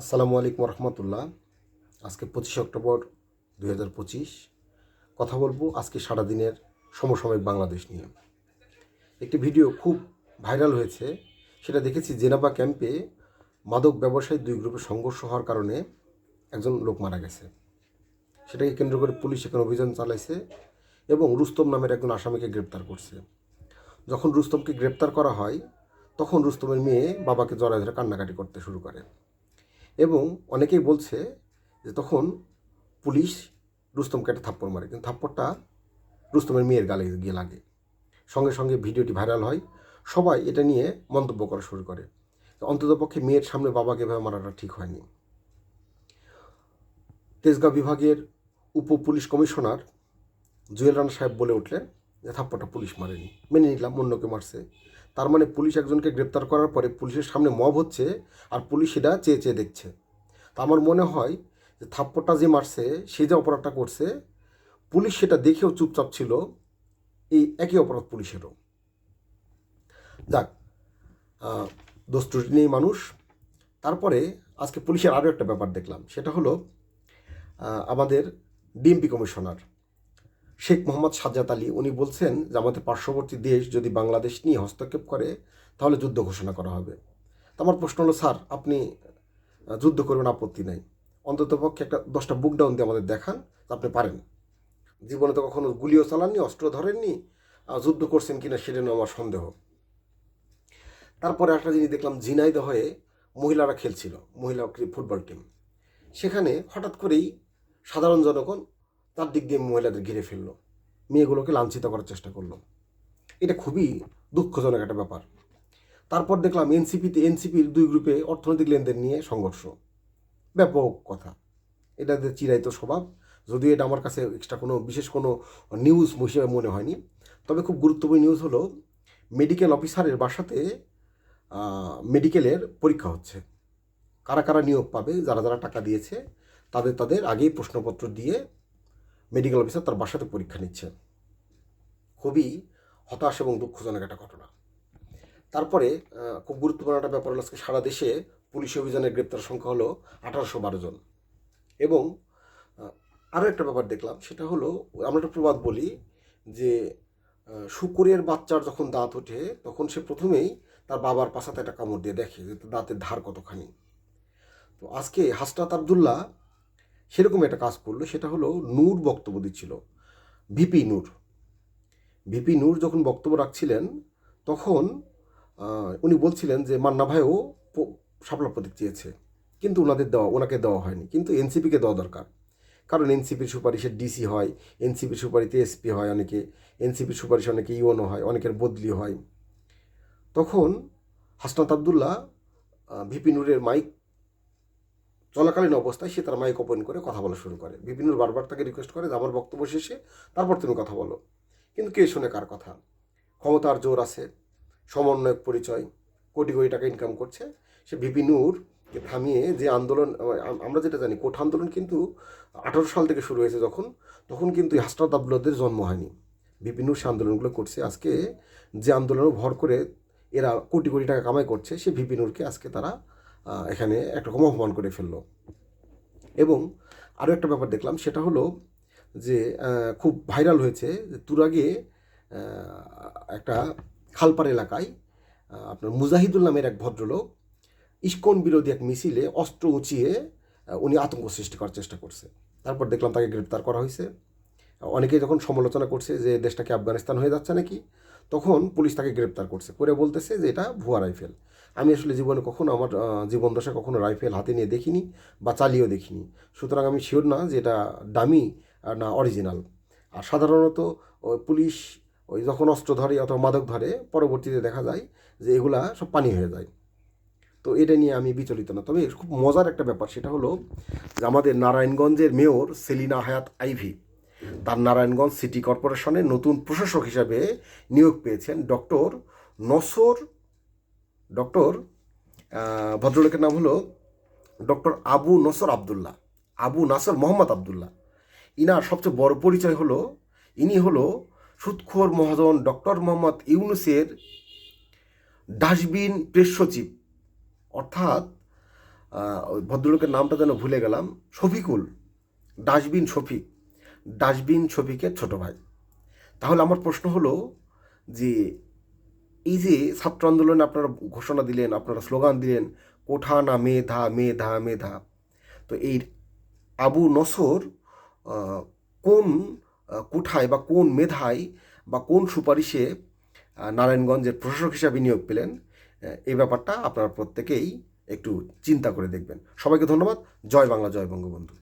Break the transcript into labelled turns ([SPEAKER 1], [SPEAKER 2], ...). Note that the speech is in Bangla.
[SPEAKER 1] আসসালামু আলাইকুম রহমতুল্লাহ। আজকে পঁচিশে অক্টোবর দুই হাজার পঁচিশ। কথা বলব আজকে সারাদিনের সমসাময়িক বাংলাদেশ নিয়ে। একটি ভিডিও খুব ভাইরাল হয়েছে, সেটা দেখেছি জেনাবা ক্যাম্পে মাদক ব্যবসায়ী দুই গ্রুপে সংঘর্ষ হওয়ার কারণে একজন লোক মারা গেছে। সেটাকে কেন্দ্র করে পুলিশ এখানে অভিযান চালাইছে এবং রুস্তম নামের একজন আসামিকে গ্রেপ্তার করছে। যখন রুস্তমকে গ্রেপ্তার করা হয়, তখন রুস্তমের মেয়ে বাবাকে জড়ায় ধরে কান্নাকাটি করতে শুরু করে। এবং অনেকেই বলছে যে তখন পুলিশ রুস্তমকে একটা থাপ্পড় মারে, কিন্তু থাপ্পড়টা রুস্তমের মেয়ের গালে গিয়ে লাগে। সঙ্গে সঙ্গে ভিডিওটি ভাইরাল হয়। সবাই এটা নিয়ে মন্তব্য করা শুরু করে। অন্ততপক্ষে মেয়ের সামনে বাবাকে এভাবে মারাটা ঠিক হয়নি। তেজগাঁও বিভাগের উপ পুলিশ কমিশনার জুয়েল রানা সাহেব বলে উঠলেন যে থাপ্পড়টা পুলিশ মারেনি। মেনে নিলাম অন্যকে মারছে। তার মানে পুলিশ একজনকে গ্রেপ্তার করার পরে পুলিশের সামনে মব হচ্ছে আর পুলিশ সেটা চেয়ে চেয়ে দেখছে। তা আমার মনে হয় যে থাপ্পড়টা যে মারছে, সে যে অপরাধটা করছে, পুলিশ সেটা দেখেও চুপচাপ ছিল। এই একই অপরাধ পুলিশেরও। যাক ত্রুটি নেই মানুষ। তারপরে আজকে পুলিশের আরও একটা ব্যাপার দেখলাম। সেটা হলো আমাদের ডিএমপি কমিশনার। শেখ মোহাম্মদ সাজ্জাদ আলী, উনি বলছেন যে আমাদের পার্শ্ববর্তী দেশ যদি বাংলাদেশ নিয়ে হস্তক্ষেপ করে, তাহলে যুদ্ধ ঘোষণা করা হবে। তো আমার প্রশ্ন হলো, স্যার, আপনি যুদ্ধ করবেন, আপত্তি নাই। অন্ততপক্ষে একটা দশটা বুক ডাউন দিয়ে আমাদের দেখান আপনি পারেন। জীবনে তো কখনো গুলিও চালাননি অস্ত্র ধরেননি যুদ্ধ করছেন কিনা সেটা নিয়ে আমার সন্দেহ। তারপরে একটা জিনিস দেখলাম, ঝিনাইদহ হয়ে মহিলারা খেলছিল, মহিলা ফুটবল টিম। সেখানে হঠাৎ করেই সাধারণ জনগণ তার দিক দিয়ে মহিলাদের ঘিরে ফেলল। মেয়েগুলোকে লাঞ্ছিত করার চেষ্টা করল। এটা খুবই দুঃখজনক একটা ব্যাপার। তারপর দেখলাম এনসিপিতে এনসিপির দুই গ্রুপে অর্থনৈতিক লেনদেন নিয়ে সংঘর্ষ। ব্যাপক কথা। এটা চিরায়ত স্বভাব, যদিও এটা আমার কাছে এক্সট্রা কোনো বিশেষ কোনো নিউজ হিসেবে মনে হয়নি। তবে খুব গুরুত্বপূর্ণ নিউজ হলো মেডিকেল অফিসারের বাসাতে মেডিকেলের পরীক্ষা হচ্ছে। কারা কারা নিয়োগ পাবে, যারা যারা টাকা দিয়েছে, তাদের তাদের আগেই প্রশ্নপত্র দিয়ে মেডিকেল অফিসার তার বাসাতে পরীক্ষা নিচ্ছে খুবই হতাশ এবং দুঃখজনক একটা ঘটনা। তারপরে খুব গুরুত্বপূর্ণ একটা ব্যাপার হলো আজকে সারা দেশে পুলিশ অভিযানের গ্রেপ্তার সংখ্যা হলো আঠারোশো বারো জন। এবং আরও একটা ব্যাপার দেখলাম, সেটা হলো, আমরা একটা প্রবাদ বলি যে শুকুরের বাচ্চার যখন দাঁত ওঠে, তখন সে প্রথমেই তার বাবার পাশাতে একটা কামড় দিয়ে দেখে যে দাঁতের ধার কতখানি। তো আজকে হাসরাত আবদুল্লাহ সেরকম একটা কাজ করল, সেটা হলো নূর বক্তব্য দিচ্ছিল। ভিপি নূর। ভিপি নূর যখন বক্তব্য রাখছিলেন, তখন উনি বলছিলেন যে, মান্না ভাইও শাপলা প্রতীক চেয়েছে। কিন্তু ওনাদের দেওয়া, ওনাকে দেওয়া হয়নি। কিন্তু এনসিপিকে দেওয়া দরকার। কারণ এনসিপির সুপারিশে ডিসি হয়, এনসিপির সুপারিতে এসপি হয় অনেকে, এনসিপির সুপারিশে অনেকে ইউনো হয়, অনেকের বদলি হয়। তখন হাসনাত আবদুল্লাহ ভিপি নূরের মাইক চলাকালীন অবস্থায় সে তার মাইক ওপেন করে কথা বলা শুরু করে। বিভিন্ন বারবার তাকে রিকোয়েস্ট করে যে, আমার বক্তব্য শেষে, তারপর তুমি কথা বলো। কিন্তু কে শুনে কার কথা? ক্ষমতার জোর আছে, সমন্বয়ক পরিচয়, কোটি কোটি টাকা ইনকাম করছে। সে ভিপি নূরকে থামিয়ে যে আন্দোলন, আমরা যেটা জানি, কোঠ আন্দোলন কিন্তু আঠারো সাল থেকে শুরু হয়েছে যখন, তখন কিন্তু হাসনাত আবদুল্লাদের জন্ম হয়নি। ভিপি নূর সে আন্দোলনগুলো করছে আজকে, যে আন্দোলনে ভর করে এরা কোটি কোটি টাকা কামাই করছে, সে ভিপি নূরকে আজকে তারা এখানে একরকম অপমান করে ফেলল। এবং আরও একটা ব্যাপার দেখলাম, সেটা হলো যে খুব ভাইরাল হয়েছে যে তুরাগে একটা খালপার এলাকায় আপনার মুজাহিদুল নামের এক ভদ্রলোক ইস্কন বিরোধী এক মিছিলে অস্ত্র উঁচিয়ে উনি আতঙ্ক সৃষ্টি করার চেষ্টা করছে। তারপর দেখলাম তাকে গ্রেপ্তার করা হয়েছে। অনেকেই যখন সমালোচনা করছে যে দেশটাকে আফগানিস্তান হয়ে যাচ্ছে নাকি? তখন পুলিশ তাকে গ্রেপ্তার করছে। করে বলতেছে যে, এটা ভুয়া রাইফেল। আমি আসলে জীবনে কখনো আমার জীবনদশা কখনো রাইফেল হাতে নিয়ে দেখিনি বা চালিয়েও দেখিনি। সুতরাং আমি শিওর না যে এটা ডামি না অরিজিনাল আর সাধারণত পুলিশ ওই যখন অস্ত্র ধরে অথবা মাদক ধরে, পরবর্তীতে দেখা যায় যে এগুলা সব পানি হয়ে যায়। তো এটা নিয়ে আমি বিচলিত না। তবে খুব মজার একটা ব্যাপার সেটা হলো যে আমাদের নারায়ণগঞ্জের মেয়র সেলিনা হায়াত আইভি, তার নারায়ণগঞ্জ সিটি কর্পোরেশনের নতুন প্রশাসক হিসাবে নিয়োগ পেয়েছেন ডক্টর নসর ডক্টর ভদ্রলোকের নাম হলো ডক্টর আবু নসর আবদুল্লাহ, আবু নাসর মোহাম্মদ আবদুল্লাহ। ইনার সবচেয়ে বড় পরিচয় হলো, ইনি হলো সুৎখোর মহাজন ডক্টর মোহাম্মদ ইউনুসের ডাস্টবিন প্রেস সচিব। অর্থাৎ ভদ্রলোকের নামটা যেন ভুলে গেলাম, শফিকুল, ডাস্টবিন শফিক, ডাস্টবিন শফিকের ছোট ভাই। তাহলে আমার প্রশ্ন হলো যে এই যে ছাত্র আন্দোলনে আপনারা ঘোষণা দিলেন, আপনারা স্লোগান দিলেন, কোঠা না মেধা মেধা মেধা তো এই আবু নসর কোন কোঠায় বা কোন মেধায় বা কোন সুপারিশে নারায়ণগঞ্জের প্রশাসক হিসাবে নিয়োগ পেলেন এই ব্যাপারটা আপনারা প্রত্যেকেই একটু চিন্তা করে দেখবেন। সবাইকে ধন্যবাদ। জয় বাংলা, জয় বঙ্গবন্ধু।